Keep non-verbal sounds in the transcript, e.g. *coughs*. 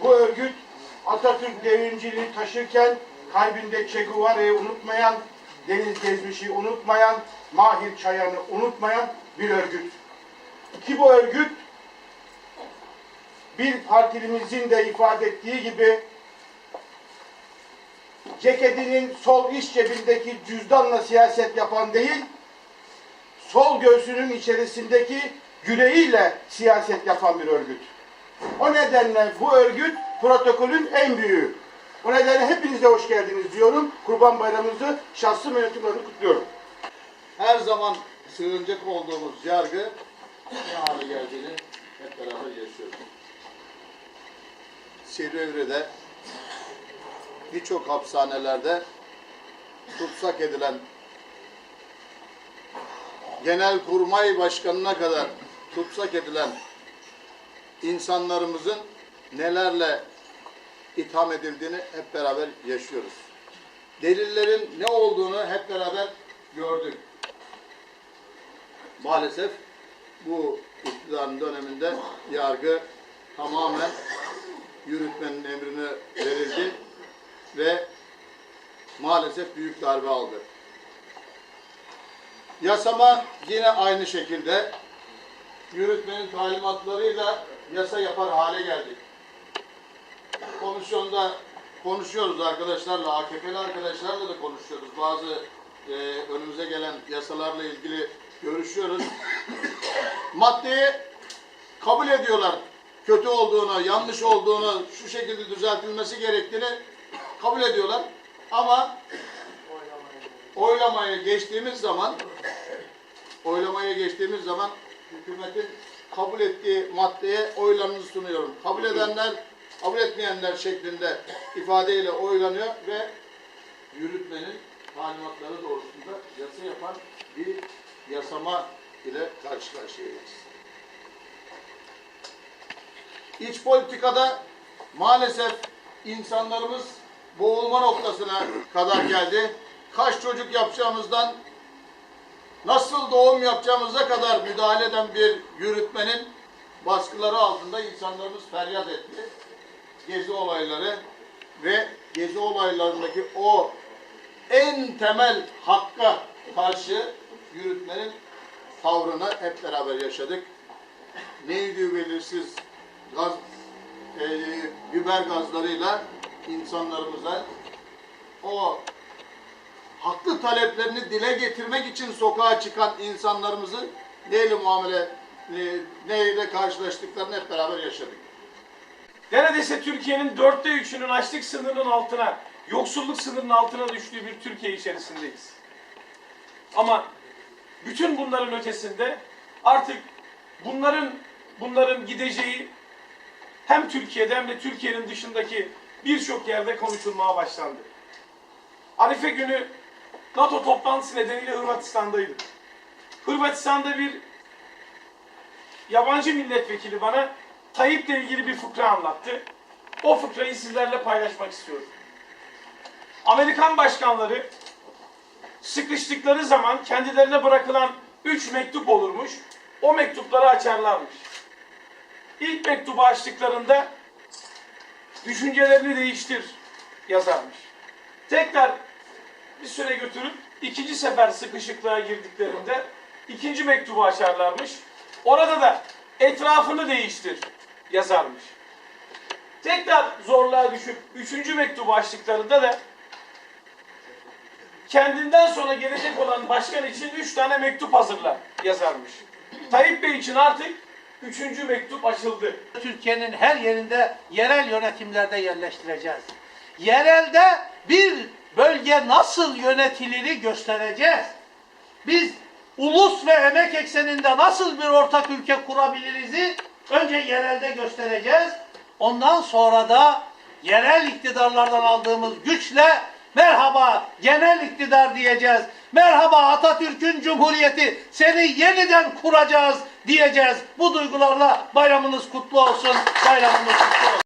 Bu örgüt Atatürk devrimciliği taşırken kalbinde Che Guevara'yı unutmayan, Deniz Gezmiş'i unutmayan, Mahir Çayan'ı unutmayan bir örgüt. Ki bu örgüt bir partilimizin de ifade ettiği gibi ceketinin sol iç cebindeki cüzdanla siyaset yapan değil, sol göğsünün içerisindeki yüreğiyle siyaset yapan bir örgüt. O nedenle bu örgüt protokolün en büyüğü. O nedenle hepinize hoş geldiniz diyorum. Kurban Bayramınızı şahsı mensuplarını kutluyorum. her zaman sığınacak olduğumuz yargı ne hale geldiğini hep beraber yaşıyoruz. Silivri'de birçok hapishanelerde tutsak edilen Genelkurmay Başkanı'na kadar tutsak edilen insanlarımızın nelerle itham edildiğini hep beraber yaşıyoruz. Delillerin ne olduğunu hep beraber gördük maalesef bu iktidarın döneminde yargı tamamen yürütmenin emrine verildi ve maalesef büyük darbe aldı. Yasama yine aynı şekilde yürütmenin talimatlarıyla yasa yapar hale geldik. Komisyonda konuşuyoruz arkadaşlarla, AKP'li arkadaşlarla da konuşuyoruz. Bazı e, önümüze gelen yasalarla ilgili görüşüyoruz. *coughs* Maddeyi kabul ediyorlar. Kötü olduğunu, yanlış olduğunu, şu şekilde düzeltilmesi gerektiğini kabul ediyorlar. Ama oylamaya geçtiğimiz zaman oylamaya geçtiğimiz zaman hükümetin kabul ettiği maddeye oylarınızı sunuyorum. Kabul edenler, kabul etmeyenler şeklinde ifadeyle oylanıyor ve yürütmenin talimatları doğrultusunda yasa yapan bir yasama ile karşı karşıyayız. İç politikada maalesef insanlarımız boğulma noktasına kadar geldi. Kaç çocuk yapacağımızdan nasıl doğum yapacağımıza kadar müdahale eden bir yürütmenin baskıları altında insanlarımız feryat etti. Gezi olayları ve gezi olaylarındaki o en temel hakka karşı yürütmenin tavrını hep beraber yaşadık. Neydi belirsiz gaz, e, biber gazlarıyla insanlarımıza o haklı taleplerini dile getirmek için sokağa çıkan insanlarımızı neyle muamele ne- neyle karşılaştıklarını hep beraber yaşadık. Neredeyse Türkiye'nin dörtte üçünün açlık sınırının altına, yoksulluk sınırının altına düştüğü bir Türkiye içerisindeyiz. Ama bütün bunların ötesinde artık bunların bunların gideceği hem Türkiye'de hem de Türkiye'nin dışındaki birçok yerde konuşulmaya başlandı. Arife günü NATO toplantısı nedeniyle Hırvatistan'daydım. Hırvatistan'da bir yabancı milletvekili bana Tayyip'le ilgili bir fıkra anlattı. O fıkrayı sizlerle paylaşmak istiyorum. Amerikan başkanları sıkıştıkları zaman kendilerine bırakılan üç mektup olurmuş. O mektupları açarlarmış. İlk mektubu açtıklarında düşüncelerini değiştir yazarmış. Tekrar bir süre götürüp ikinci sefer sıkışıklığa girdiklerinde ikinci mektubu açarlarmış. Orada da etrafını değiştir yazarmış. Tekrar zorluğa düşüp üçüncü mektubu açtıklarında da kendinden sonra gelecek olan başkan için üç tane mektup hazırla yazarmış. Tayyip Bey için artık üçüncü mektup açıldı. Türkiye'nin her yerinde yerel yönetimlerde yerleştireceğiz. Yerelde bir bölge nasıl yönetiliri göstereceğiz. Biz ulus ve emek ekseninde nasıl bir ortak ülke kurabiliriz'i önce yerelde göstereceğiz. Ondan sonra da yerel iktidarlardan aldığımız güçle merhaba genel iktidar diyeceğiz. Merhaba Atatürk'ün Cumhuriyeti seni yeniden kuracağız diyeceğiz. Bu duygularla bayramınız kutlu olsun. Bayramınız kutlu olsun.